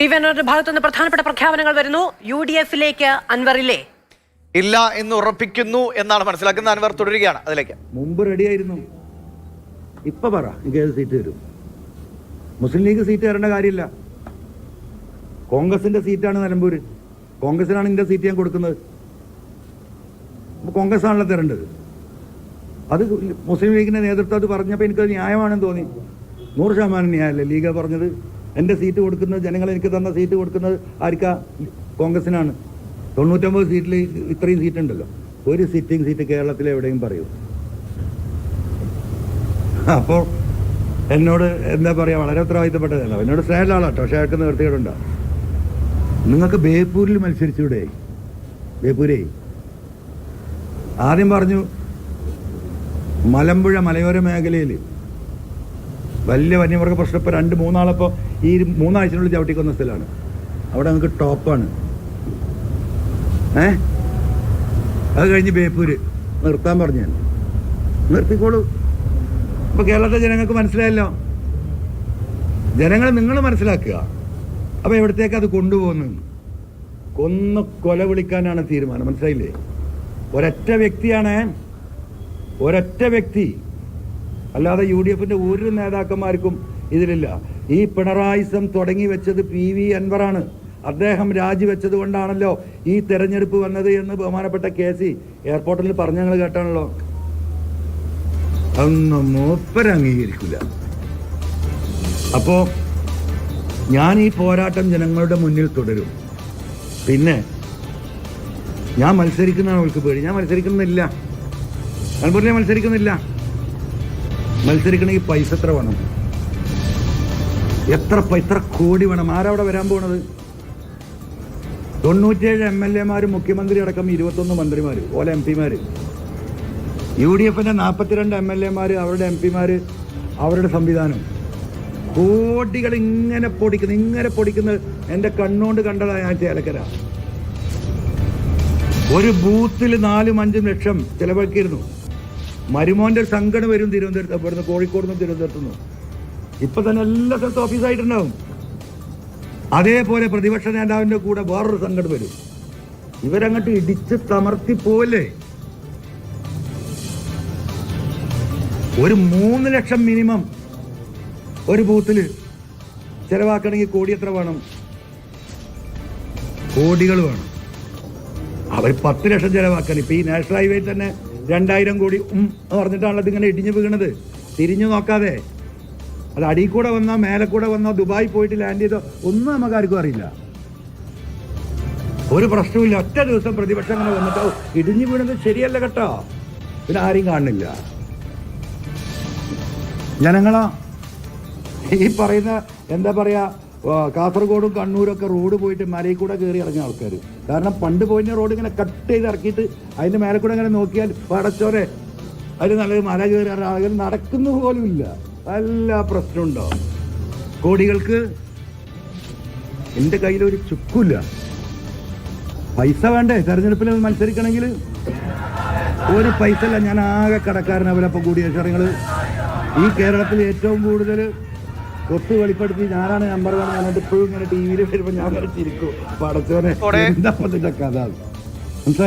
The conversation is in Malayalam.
വി ഭാഗത്തുനിന്ന് പ്രധാനപ്പെട്ട പ്രഖ്യാപനങ്ങൾ വരുന്നു. യു ഡി എഫിലേക്ക് അൻവറില്ലേ? ഇല്ല എന്ന് ഉറപ്പിക്കുന്നു എന്നാണ് മനസ്സിലാക്കുന്നത്. അൻവർ തുടരുകയാണ് അതിലേക്ക്. മുമ്പ് റെഡിയായിരുന്നു. ഇപ്പൊ പറ എനിക്ക് ഏത് സീറ്റ് തരും? മുസ്ലിം ലീഗ് സീറ്റ് തരേണ്ട കാര്യമില്ല. കോൺഗ്രസിന്റെ സീറ്റാണ് നിലമ്പൂര്. കോൺഗ്രസിനാണ് ഇതിന്റെ സീറ്റ് ഞാൻ കൊടുക്കുന്നത്. കോൺഗ്രസ് ആണല്ലോ തരേണ്ടത്. അത് മുസ്ലിം ലീഗിന്റെ നേതൃത്വം അത് പറഞ്ഞപ്പോൾ എനിക്കത് ന്യായമാണെന്ന് തോന്നി. നൂറ് ശതമാനം ന്യായമല്ലേ ലീഗ് പറഞ്ഞത്? എന്റെ സീറ്റ് കൊടുക്കുന്നത് ജനങ്ങൾ എനിക്ക് തന്ന സീറ്റ് കൊടുക്കുന്നത് ആർക്കാ? കോൺഗ്രസിനാണ്. തൊണ്ണൂറ്റൊമ്പത് സീറ്റിൽ ഇത്രയും സീറ്റ് ഉണ്ടല്ലോ. ഒരു സിറ്റിംഗ് സീറ്റ് കേരളത്തിൽ എവിടെയും പറയൂ. അപ്പോൾ എന്നോട് എന്താ പറയുക വളരെ ഉത്തരവാദിത്തപ്പെട്ടതല്ല. എന്നോട് സ്നേഹമുള്ള പക്ഷേ അയാൾക്ക് നിർത്തിയിട്ടുണ്ടോ നിങ്ങൾക്ക് ബേപ്പൂരിൽ മത്സരിച്ചൂടെ? ബേപ്പൂരേ? ആദ്യം പറഞ്ഞു മലമ്പുഴ മലയോര മേഖലയിൽ വലിയ വന്യമൃഗ പ്രശ്നം ഇപ്പോൾ രണ്ട് മൂന്നാളപ്പോൾ ഈ മൂന്നാഴ്ചനുള്ളിൽ ചവിട്ടിക്കൊന്ന സ്ഥലമാണ്. അവിടെ നമുക്ക് ടോപ്പാണ്. ഏ? അത് കഴിഞ്ഞ് ബേപ്പൂര്. നിർത്താൻ പറഞ്ഞു ഞാൻ. നിർത്തിക്കോളൂ. ഇപ്പൊ കേരളത്തിലെ ജനങ്ങൾക്ക് മനസ്സിലായല്ലോ. ജനങ്ങളെ നിങ്ങൾ മനസ്സിലാക്കുക. അപ്പോൾ എവിടത്തേക്ക് അത് കൊണ്ടുപോകുന്നു? കൊന്ന് കൊല വിളിക്കാനാണ് തീരുമാനം. മനസ്സിലായില്ലേ? ഒരൊറ്റ വ്യക്തിയാണ് ഒരൊറ്റ വ്യക്തി അല്ലാതെ യു ഡി എഫിന്റെ ഒരു നേതാക്കന്മാർക്കും ഇതിലില്ല. ഈ പിണറായിസം തുടങ്ങി വെച്ചത് പി വി അൻവറാണ്. അദ്ദേഹം രാജിവെച്ചത് കൊണ്ടാണല്ലോ ഈ തെരഞ്ഞെടുപ്പ് വന്നത് എന്ന് ബഹുമാനപ്പെട്ട കെ സി എയർപോർട്ടിൽ പറഞ്ഞ ഞങ്ങൾ കേട്ടാണല്ലോ. അംഗീകരിക്കില്ല അപ്പോ ഞാൻ ഈ പോരാട്ടം ജനങ്ങളുടെ മുന്നിൽ തുടരും. പിന്നെ ഞാൻ മത്സരിക്കുന്നതാണ് അവൾക്ക് പേടി. ഞാൻ മത്സരിക്കുന്നില്ല. മലപ്പുറം മത്സരിക്കുന്നില്ല. മത്സരിക്കണമെങ്കിൽ പൈസ എത്ര വേണം? എത്ര എത്ര കോടി വേണം? ആരവിടെ വരാൻ പോണത്? തൊണ്ണൂറ്റിയേഴ് എം എൽ എമാരും മുഖ്യമന്ത്രി അടക്കം ഇരുപത്തൊന്ന് മന്ത്രിമാര് ഓലെ എം പിമാര്. യു ഡി എഫിന്റെ നാൽപ്പത്തിരണ്ട് എം എൽ എമാര് അവരുടെ എം പിമാര് അവരുടെ സംവിധാനം. കോടികൾ ഇങ്ങനെ പൊടിക്കുന്നു ഇങ്ങനെ പൊടിക്കുന്നത് എന്റെ കണ്ണുകൊണ്ട് കണ്ടതാ ഞാൻ ചേലക്കര. ഒരു ബൂത്തിൽ നാലും അഞ്ചും ലക്ഷം ചെലവാക്കിയിരുന്നു. മരുമോന്റെ സംഘടന വരും തിരുവനന്തപുരത്ത് ഇവിടുന്ന് കോഴിക്കോട് നിന്ന് തിരുവനന്തപുരത്ത് നിന്ന്. ഇപ്പൊ തന്നെ എല്ലാ സ്ഥലത്തും ഓഫീസായിട്ടുണ്ടാവും. അതേപോലെ പ്രതിപക്ഷ നേതാവിന്റെ കൂടെ വേറൊരു സംഘടന വരും. ഇവരങ്ങോട്ട് ഇടിച്ച് തമർത്തി പോലെ. ഒരു മൂന്ന് ലക്ഷം മിനിമം ഒരു ബൂത്തിൽ ചെലവാക്കണമെങ്കിൽ കോടി എത്ര വേണം? കോടികൾ വേണം. അവർ പത്ത് ലക്ഷം ചിലവാക്കണം ഇപ്പൊ ഈ നാഷണൽ ഹൈവേ തന്നെ രണ്ടായിരം കോടി ഉം എന്ന് പറഞ്ഞിട്ടാണല്ലോ ഇതിങ്ങനെ ഇടിഞ്ഞു വീണത്. തിരിഞ്ഞു നോക്കാതെ. അത് അടിയിൽ കൂടെ വന്നോ മേലെ കൂടെ വന്നോ ദുബായി പോയിട്ട് ലാൻഡ് ചെയ്തോ ഒന്നും നമുക്ക് ആർക്കും അറിയില്ല. ഒരു പ്രശ്നവുമില്ല. ഒറ്റ ദിവസം പ്രതിപക്ഷം അങ്ങനെ വന്നിട്ടോ ഇടിഞ്ഞു വീണത് ശരിയല്ല കേട്ടോ. പിന്നെ ആരെയും കാണുന്നില്ല. ജനങ്ങളാ ഈ പറയുന്ന എന്താ പറയാ കാസർഗോഡും കണ്ണൂരും ഒക്കെ റോഡ് പോയിട്ട് മലയിൽ കൂടെ കയറി ഇറങ്ങിയ ആൾക്കാർ കാരണം പണ്ട് പോയിന്ന റോഡ് ഇങ്ങനെ കട്ട് ചെയ്ത് ഇറക്കിയിട്ട് അതിന്റെ മേലെ കൂടെ ഇങ്ങനെ നോക്കിയാൽ പടച്ചോരെ അതിൽ നല്ല മല കയറി ആളുകൾ നടക്കുന്ന പോലും ഇല്ല. എല്ലാ പ്രശ്നമുണ്ടോ? കോടികൾക്ക് എന്റെ കയ്യിലൊരു ചുക്കില്ല പൈസ വേണ്ടേ? തെരഞ്ഞെടുപ്പിൽ മത്സരിക്കണമെങ്കിൽ ഒരു പൈസ അല്ല ഞാൻ ആകെ കടക്കാരനവരപ്പം കൂടിയ നിങ്ങൾ ഈ കേരളത്തിൽ ഏറ്റവും കൂടുതൽ ഒത്തു വെളിപ്പെടുത്തി ഞാനാണ് നമ്പർ വൺ പറഞ്ഞിട്ട് ഇപ്പോഴും ഇങ്ങനെ ടി വിയിൽ വരുമ്പോൾ ഞാൻ വരച്ചിരിക്കും ചിരിക്കും പടച്ചോനെ. എന്താ ഇതിന്റെ കഥ